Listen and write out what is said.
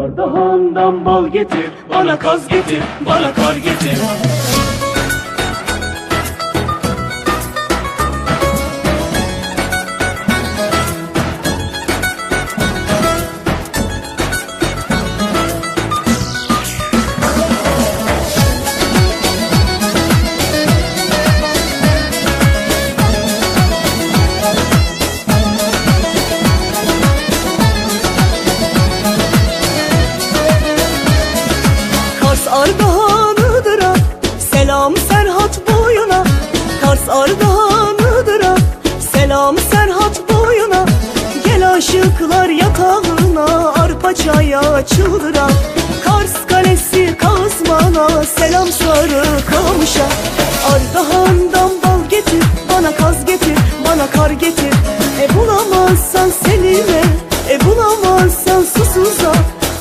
Ardahan'dan bal getir Bana kaz getir Bana kar getir Ardahan'ıdır ha. Selam Serhat boyuna Kars Ardahan'ıdır ha. Selam Serhat boyuna Gel aşıklar yatağına Arpa çaya çıldıra Kars Kalesi Kazman'a Selam sarı kamışa. Ardahan'dan bal getir Bana kaz getir Bana kar getir. E bulamazsan Selim'e